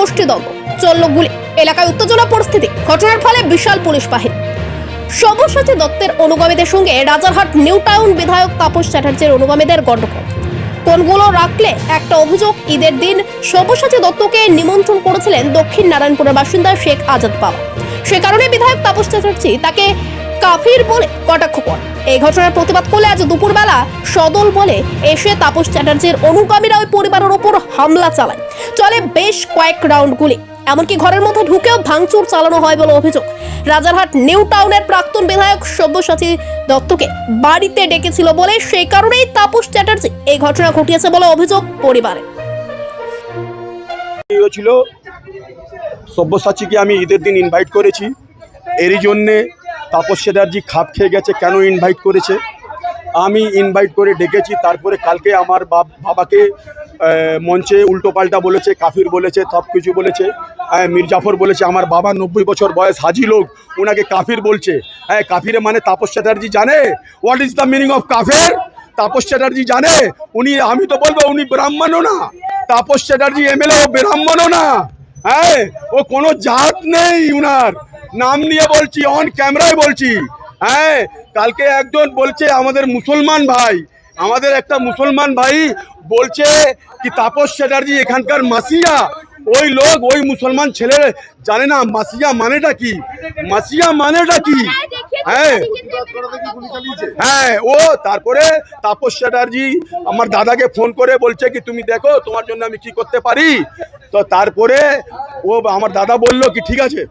তৃণমূলের গোষ্ঠী দ্বন্দ্ব চলল গুলি এলাকায় উত্তেজনা পরিস্থিতি, ঘটনার ফলে বিশাল পুলিশ বাহিনী। সব্যসাচী দত্তের অনুগামীদের সঙ্গে রাজারহাট নিউ টাউন বিধায়ক তাপস চ্যাটার্জির অনুগামীদের গণ্ডগোল। কোনগুলো রাখলে একটা অভিযোগ, ঈদের দিন সব্যসাচী দত্তকে নিমন্ত্রণ করেছিলেন দক্ষিণ নারায়ণপুরের বাসিন্দা শেখ আজাদ বাবা। সে কারণে বিধায়ক তাপস চ্যাটার্জি তাকে কাফির বলে কটাক্ষ করেন এই ঘটনার প্রতিবাদ করলে আজ দুপুরবেলা সদল বলে এসে তাপস চ্যাটার্জির অনুগামীরা ওই পরিবারের ওপর হামলা চালায়। চলে বেশ কয়েক রাউন্ড গুলি। এমনকি ঘরের মধ্যে ঢুকেও ভাঙচুর চালানো হয় বলে অভিযোগ। রাজারহাট নিউ টাউনের প্রাক্তন বিধায়ক সব্যসাচী দত্তকে বাড়িতে ডেকেছিল বলে সেই কারণেই তাপস চ্যাটার্জি এই ঘটনা ঘটিয়েছে বলে অভিযোগ পরিবারে। ছিল, সব্যসাচীকে আমি ঈদের দিন ইনভাইট করেছি। এরই জন্যে তাপস চ্যাটার্জি খাপ খেয়ে গেছে, কেন ইনভাইট করেছে? আমি ইনভাইট করে ডেকেছি, তারপরে কালকে আমার বাব- বাবাকে মঞ্চে উল্টোপাল্টা বলেছে, কাফির বলেছে সব কিছু বলেছে মির্জাফর বলেছে, আমার বাবা নব্বই বছর বয়স, হাজি লোক ওনাকে কাফির বলছে। হ্যাঁ কাফিরে মানে তাপস চ্যাটার্জি জানে? What is the meaning of কাফের? তাপস চ্যাটার্জি জানে? উনি, আমি তো বলব, উনি ব্রাহ্মণও না। তাপস চ্যাটার্জি এমএলএ, ও ব্রাহ্মণও না। হ্যাঁ? ও কোনো জাত নেই উনার। নাম নিয়ে বলছি অন ক্যামেরায় বলছি। হ্যাঁ কালকে একজন বলছে, আমাদের মুসলমান ভাই। আমাদের একটা মুসলমান ভাই বলছে কি, তাপস চ্যাটার্জি এখানকার মাসিয়া। ওই লোক, ওই মুসলমান ছেলে জানে না, মাসিয়া মানেটা কি? মাসিয়া মানেটা কি? হ্যাঁ। হ্যাঁ ও তারপরে তাপস চ্যাটার্জি আমার দাদাকে ফোন করে বলছে কি, তুমি দেখো, তোমার জন্য আমি কি করতে পারি? তো তারপরে ও, আমার দাদা বলল কি, ঠিক আছে।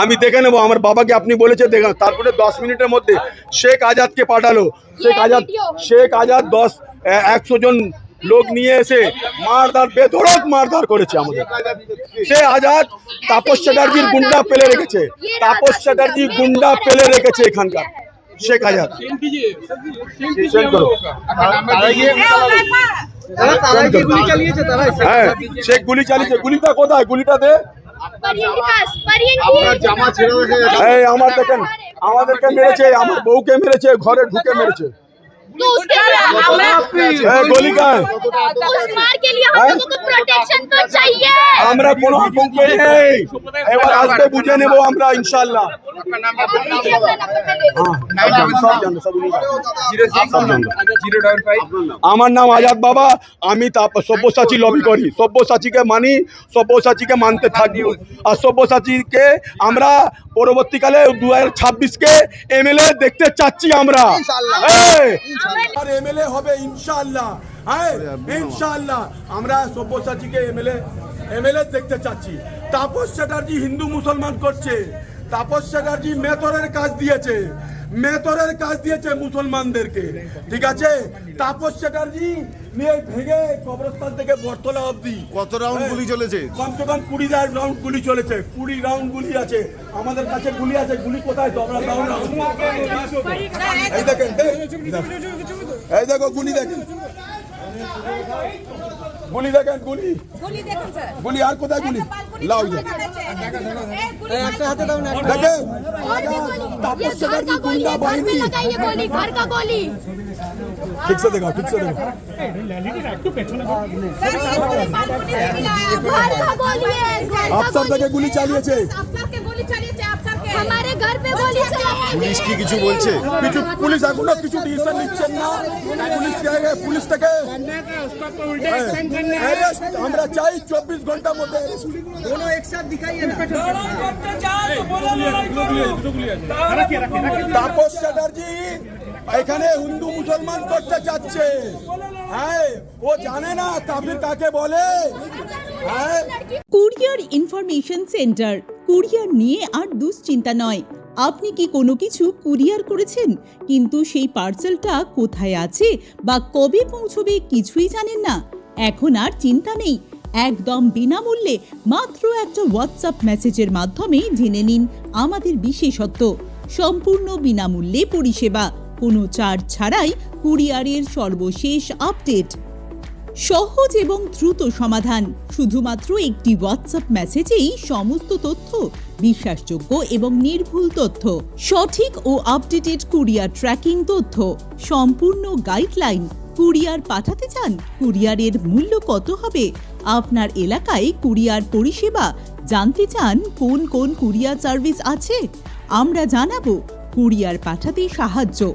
আমি দেখে নেব আমার বাবাকে আপনি বলেছে দেখে তারপরে দশ মিনিটের মধ্যে শেখ আজাদকে পাঠালো। শেখ আজাদ শেখ আজাদ দশ একশো জন লোক নিয়ে এসে মারধার বেধড়ক মারধার করেছে আমাদের। সে আজাদ তাপস চ্যাটার্জির গুন্ডা পেলে রেখেছে। তাপস চ্যাটার্জি গুন্ডা পেলে রেখেছে এখানকার। শেখ আজাদ। সেন্ড হ্যাঁ সে গুলি চালিয়েছে। গুলিটা কোথায়? গুলিটা দে। এই আমার দেখেন আমাদেরকে মেরেছে আমার বউকে মেরেছে ঘরে ঢুকে মেরেছে तो उसके लिए हमें এই গলি কায় उस मार के लिए हम लोगों को प्रोटेक्शन तो चाहिए আমরা কোনো আতঙ্ক নেই এবার আসবে বুঝে নেবো আমরা ইনশাল্লাহ হ্যাঁ, সব জানো, সব জানো, সব জানো। আমার নাম আজাদ বাবা। আমি সব্যসাচী লবি করি। সব্যসাচীকে মানি সব্যসাচীকে মানতে থাকি আর সব্যসাচীকে আমরা পরবর্তীকালে দু হাজার ছাব্বিশকে এমএলএ দেখতে চাচ্ছি আমরা। এমএলএ হবে ইনশাল্লাহ হ্যাঁ ইনশাআল্লাহ। আমরা সব্যসাচীকে এমএলএ এমএলএ দেখতে চাচ্ছি। তাপস চ্যাটার্জি হিন্দু মুসলমান করছে। তাপস চ্যাটার্জি মেতরের কাজ দিয়েছে। মেতরের কাজ দিয়েছে মুসলমানদেরকে। ঠিক আছে? তাপস চ্যাটার্জি নিয়ে ভেঙে কবরস্থান থেকে বরতলা অবধি। কত রাউন্ড গুলি চলেছে? কমসে কম কুড়ি রাউন্ড গুলি চলেছে। কুড়ি রাউন্ড গুলি আছে। আমাদের কাছে গুলি আছে। গুলি কোথায়? দবরা রাউন্ড এই দেখেন এই দেখো গুলি দেখেন। গুলি দেখেন গুলি গুলি আর কোথায় গুলি লাউ যে দেখেন তাপস চ্যাটার্জি গুন্ডা বাহিনী लगाइए गोली घर का गोली ঠিক से देखो ঠিক से देखो घर का गोली है घर का আফসার থেকে গুলি চালিয়েছে अफसर के गोली चलिए अफसर के हमारे घर पे गोली चलाई পুলিশ কি কিছু বলছে কিছু পুলিশ এখনো কিছু ডিসিশন নিচ্ছেন না পুলিশ পুলিশ থেকে arrest আমরা চাই চব্বিশ ঘন্টার মধ্যে তাপস চ্যাটার্জি এখানে হিন্দু মুসলমান করতে চাচ্ছে হ্যাঁ ও জানে না কাফির কাকে বলে হ্যাঁ কুরিয়ার ইনফরমেশন সেন্টার কুরিয়ার নিয়ে আর দুশ্চিন্তা নয়। আপনি কি কোনো কিছু কুরিয়ার করেছেন? কিন্তু সেই পার্সেলটা কোথায় আছে বা কবে পৌঁছবে কিছুই জানেন না। এখন আর চিন্তা নেই। একদম বিনামূল্যে মাত্র একটা হোয়াটসঅ্যাপ মেসেজের মাধ্যমে জেনে নিন আমাদের বিশেষত্ব। সম্পূর্ণ বিনামূল্যে পরিষেবা। কোনো চার্জ ছাড়াই কুরিয়ারের সর্বশেষ আপডেট। সহজ এবং দ্রুত সমাধান। শুধুমাত্র একটি হোয়াটসঅ্যাপ মেসেজেই সমস্ত তথ্য, বিশ্বাসযোগ্য এবং নির্ভুল তথ্য, সঠিক ও আপডেটেড কুরিয়ার ট্র্যাকিং তথ্য, সম্পূর্ণ গাইডলাইন কুরিয়ার পাঠাতে চান কুরিয়ারের মূল্য কত হবে, আপনার এলাকায় কুরিয়ার পরিষেবা, জানতে চান কোন কোন কুরিয়ার সার্ভিস আছে, আমরা জানাব কুরিয়ার পাঠাতে সাহায্য।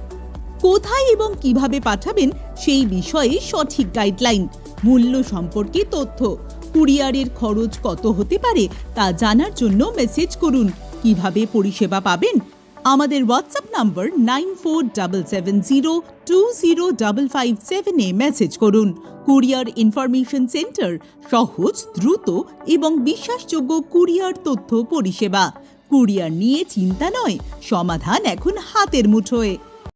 কোথায় এবং কীভাবে পাঠাবেন সেই বিষয়ে সঠিক গাইডলাইন মূল্য সম্পর্কে তথ্য। কুরিয়ারের খরচ কত হতে পারে তা জানার জন্য মেসেজ করুন। কীভাবে পরিষেবা পাবেন? আমাদের WhatsApp number nine four double seven zero two zero double five সেভেনে মেসেজ করুন। কুরিয়ার ইনফরমেশন সেন্টার সহজ, দ্রুত এবং বিশ্বাসযোগ্য কুরিয়ার তথ্য পরিষেবা। কুরিয়ার নিয়ে চিন্তা নয়, সমাধান এখন হাতের মুঠোয়।